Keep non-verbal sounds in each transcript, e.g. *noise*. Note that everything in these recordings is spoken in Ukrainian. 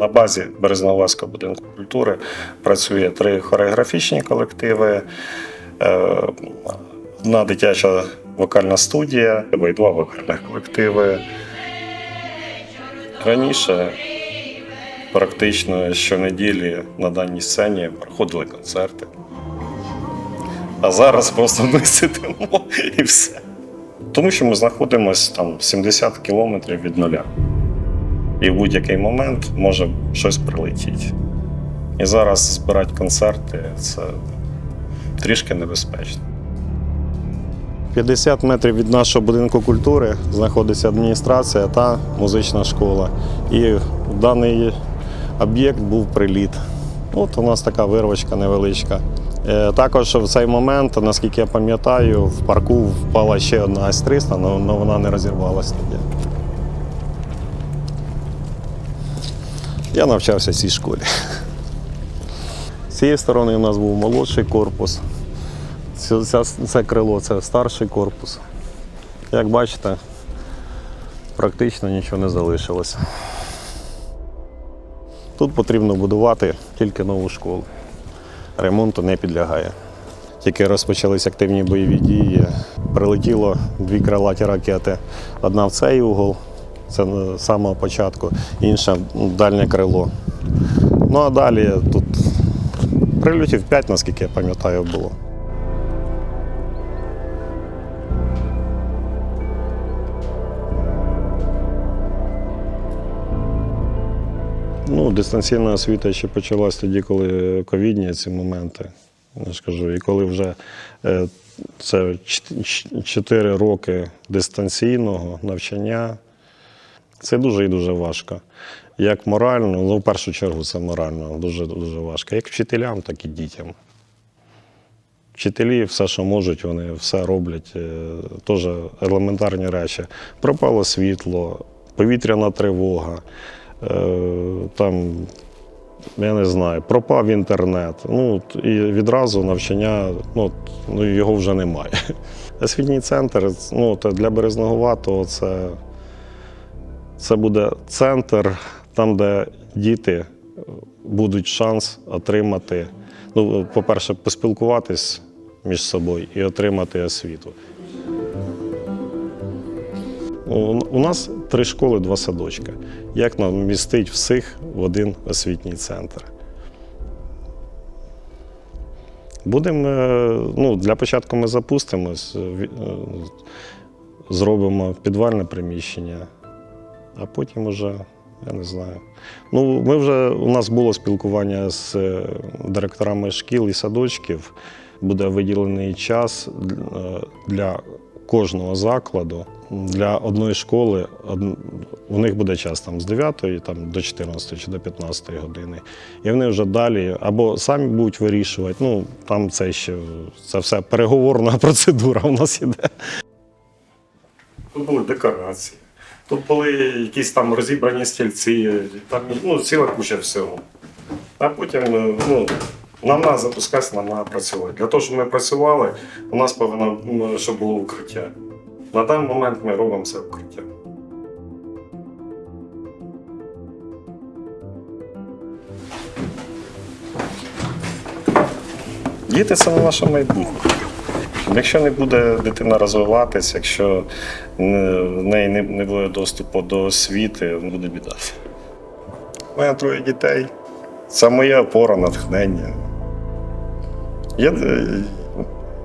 На базі Березновласького будинку культури працює три хореографічні колективи, е, одна дитяча вокальна студія і два вокальних колективи. Раніше практично щонеділі на даній сцені проходили концерти. А зараз просто ми сидимо *laughs* і все. Тому що ми знаходимося там 70 кілометрів від нуля. І в будь-який момент може щось прилетіти. І зараз збирати концерти це трішки небезпечно. 50 метрів від нашого будинку культури знаходиться адміністрація та музична школа. І в даний об'єкт був приліт. От у нас така вирвочка невеличка. Е, Також в цей момент, наскільки я пам'ятаю, в парку впала ще одна С-300, але вона не розірвалася тоді. Я навчався в цій школі. З цієї сторони у нас був молодший корпус. Це, це, це крило це старший корпус. Як бачите, практично нічого не залишилося. Тут потрібно будувати тільки нову школу. Ремонту не підлягає. Тільки розпочались активні бойові дії. Прилетіло дві крилаті ракети. Одна в цей угол, це з самого початку, інша в дальнє крило. Ну а далі тут прильотів 5, наскільки я пам'ятаю, було. Ну, дистанційна освіта ще почалась тоді, коли ковідні ці моменти. Я ж кажу, і коли вже е, це 4 роки дистанційного навчання, це дуже і дуже важко. Як морально, ну в першу чергу це морально дуже дуже важко. Як вчителям, так і дітям. Вчителі все, що можуть, вони все роблять. е, Теж елементарні речі. Пропало світло, повітряна тривога, е, там, я не знаю, пропав інтернет. Ну, і відразу навчання, ну, ну його вже немає. *laughs* Освітній центр ну, для Березного це, це буде центр, там, де діти будуть шанс отримати, ну, по-перше, поспілкуватись між собою і отримати освіту. У нас три школи, два садочки. Як нам вмістить всіх в один освітній центр? Будемо, е, ну, для початку ми запустимось, е, зробимо підвальне приміщення, а потім уже, я не знаю. Ну, ми вже, у нас було спілкування з е, директорами шкіл і садочків. Буде виділений час е, для кожного закладу. Для одної школи у них буде час там з 9 там, до 14 чи до 15 години. І вони вже далі або самі будуть вирішувати. Ну, там це ще це все переговорна *laughs* процедура у нас іде. Тут були декорації. Тут були якісь там розібрані стільці, там ну, ціла куча всього. А потім е, ну, нам треба запускатися, нам треба працювати. Для того, щоб ми працювали, у нас повинно щоб було укриття. На даний момент ми робимо це укриття. Діти це наше майбутнє. Якщо не буде дитина розвиватися, якщо в неї не, буде доступу до освіти, буде біда. У мене троє дітей. Це моя опора, натхнення. Є, е,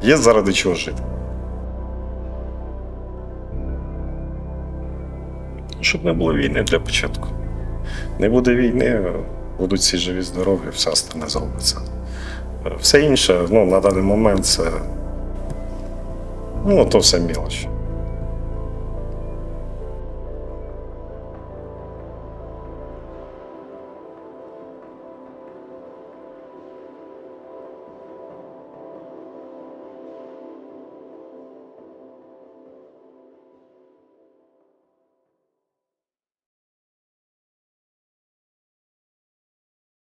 є заради чого жити. Щоб не було війни для початку. Не буде війни, будуть всі живі, здорові, все остальне зробиться. Все інше, ну, на даний момент це. Ну, то все мілочі.